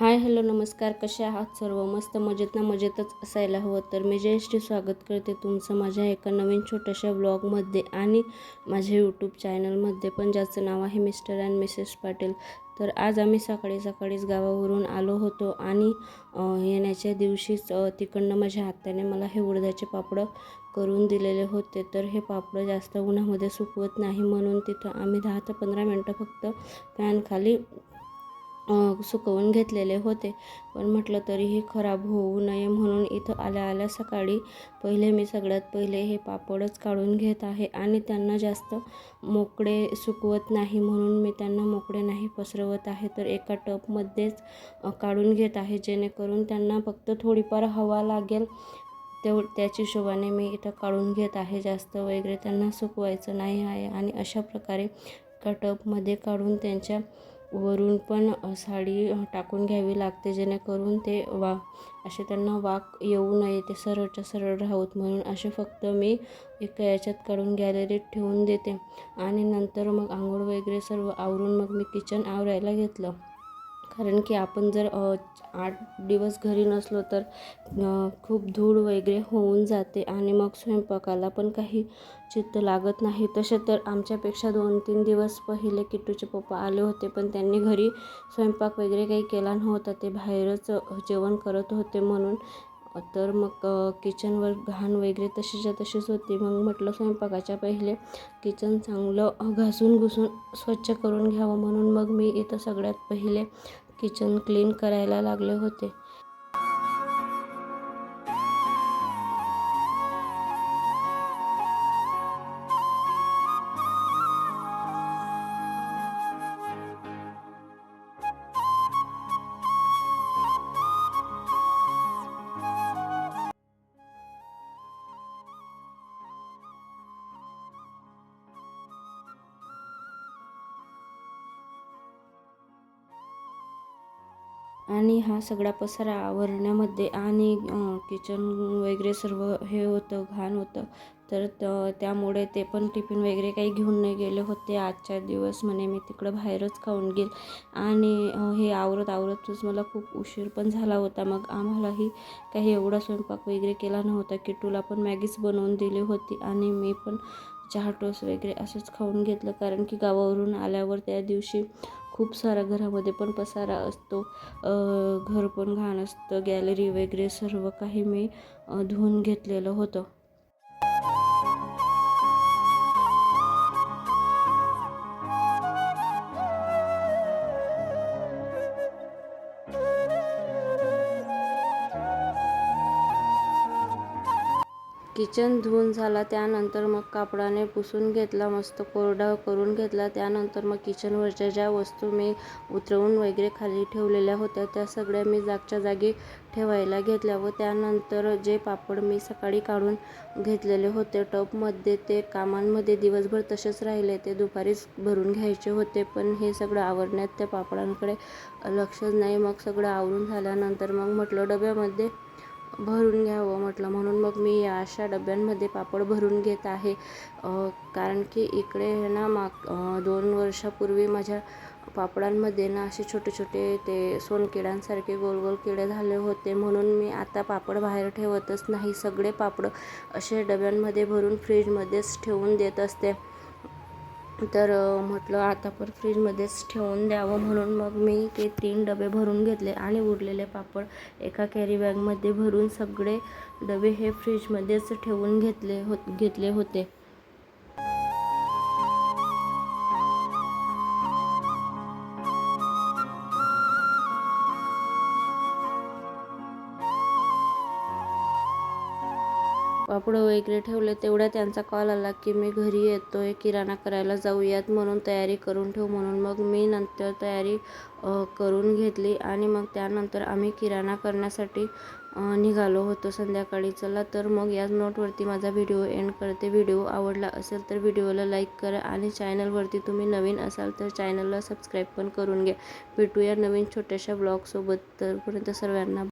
Hi hello नमस्कार. कसे आहात सर्व? मस्त मजेत ना मजेतच असायला हवं तर मी जयश्री स्वागत करते तुमचं माझ्या एका नवीन छोट्याशा ब्लॉगमध्ये आणि माझ्या यूट्यूब चॅनलमध्ये पण ज्याचं नाव आहे मिस्टर अँड मिसेस पाटील. तर आज आम्ही सकाळी सकाळीच गावावरून आलो होतो आणि येण्याच्या दिवशीच तिकडनं माझ्या हाताने मला हे उडदाचे पापडं करून दिलेले होते. तर हे पापडं जास्त उन्हामध्ये सुकवत नाही म्हणून तिथं आम्ही दहा ते पंधरा मिनटं फक्त फॅनखाली सुकवून घेतलेले होते. पण म्हटलं तरीही खराब होऊ नये म्हणून इथं आल्या आल्या सकाळी पहिले मी सगळ्यात पहिले हे पापडच काढून घेत आहे आणि त्यांना जास्त मोकळे सुकवत नाही म्हणून मी त्यांना मोकळे नाही पसरवत आहे. तर एका टपमध्येच काढून घेत आहे. जेणेकरून त्यांना फक्त थोडीफार हवा लागेल तेव त्याच्या हिशोबाने मी इथं काढून घेत आहे. जास्त वगैरे त्यांना सुकवायचं नाही आहे. आणि अशा प्रकारे एका टपमध्ये काढून त्यांच्या वरून पण साडी टाकून घ्यावी लागते जेणेकरून ते वा असे त्यांना वाक येऊ नये ते सरळच्या सरळ राहूत. म्हणून असे फक्त मी एका याच्यात काढून गॅलरीत ठेवून देते. आणि नंतर मग आंघोळ वगैरे सर्व आवरून मग मी किचन आवरायला घेतलं. कारण की आपण जर आठ दिवस घरी नसलो तर खूप धूळ वगैरे होऊन जाते आणि मग स्वयंपाकाला पण काही चित्त लागत नाही. तसे तर आमच्यापेक्षा दोन तीन दिवस पहिले किट्टूचे पप्पा आले होते पण त्यांनी घरी स्वयंपाक वगैरे काही केला नव्हता. ते बाहेरच जेवण करत होते म्हणून तर मग किचनवर घाण वगैरे तशीच्या तशीच होती. मग म्हटलं स्वयंपाकाच्या पहिले किचन चांगलं घासून घुसून स्वच्छ करून घ्यावं म्हणून मग मी इथं सगळ्यात पहिले किचन क्लीन करायला लागले होते. आणि हा सगळा पसारा आवरण्यामध्ये आणि किचन वगैरे सर्व हे होतं घाण होतं. तर त- त्यामुळे ते पण टिफिन वगैरे काही घेऊन नाही गेले होते. आजच्या दिवस म्हणे मी तिकडं बाहेरच खाऊन घेईल. आणि हे आवरत आवरतच मला खूप उशीर पण झाला होता. मग आम्हालाही काही एवढा स्वयंपाक वगैरे केला नव्हता किटूला पण मॅगीच बनवून दिली होती. आणि मी पण चहा टोस वगैरे असंच खाऊन घेतलं. कारण की गावावरून आल्यावर त्या दिवशी खूप सारा घरामध्ये पण पसारा असतो. घर पण घाण असतं. गॅलरी वगैरे सर्व काही मी धुवून घेतलेलं होतं. किचन धुवून झाला त्यानंतर मग कापडाने पुसून घेतला मस्त कोरडा करून घेतला. त्यानंतर मग किचनवरच्या ज्या वस्तू मी उतरवून वगैरे खाली ठेवलेल्या होत्या त्या सगळ्या मी जागच्या जागी ठेवायला घेतल्या व त्यानंतर जे पापड मी सकाळी काढून घेतलेले होते टबमध्ये ते कामांमध्ये दिवसभर तसेच राहिले. ते दुपारीच भरून घ्यायचे होते पण हे सगळं आवरण्यात त्या पापडांकडे लक्षच नाही. मग सगळं आवरून झाल्यानंतर मग म्हटलं डब्यामध्ये भरून घ्यावं म्हटलं. म्हणून मग मी या अशा डब्यांमध्ये पापड भरून घेत आहे. कारण की इकडे ना माग दोन वर्षापूर्वी माझ्या पापडांमध्ये ना असे छोटे छोटे ते सोनकिड्यांसारखे गोल गोल किडे झाले होते. म्हणून मी आता पापड बाहेर ठेवतच नाही. सगळे पापड असे डब्यांमध्ये भरून फ्रीजमध्येच ठेवून देत असते. तर म्हटलं आता पण फ्रीजमध्येच ठेवून द्यावं म्हणून मग मी ते तीन डबे भरून घेतले आणि उरलेले पापड एका कॅरी बॅगमध्ये भरून सगळे डबे हे फ्रीजमध्येच ठेवून घेतले हो घेतले होते. कापडं वगैरे ठेवले तेवढ्या त्यांचा कॉल आला की मी घरी येतो आहे किराणा करायला जाऊयात म्हणून तयारी करून ठेव म्हणून मग मी नंतर तयारी करून घेतली आणि मग त्यानंतर आम्ही किराणा करण्यासाठी निघालो होतो संध्याकाळी. चला तर मग याच नोटवरती माझा व्हिडिओ एंड करते. व्हिडिओ आवडला असेल तर व्हिडिओला लाईक करा आणि चॅनलवरती तुम्ही नवीन असाल तर चॅनलला सबस्क्राईब पण करून घ्या. भेटूया नवीन छोट्याशा ब्लॉगसोबत तरपर्यंत सर्वांना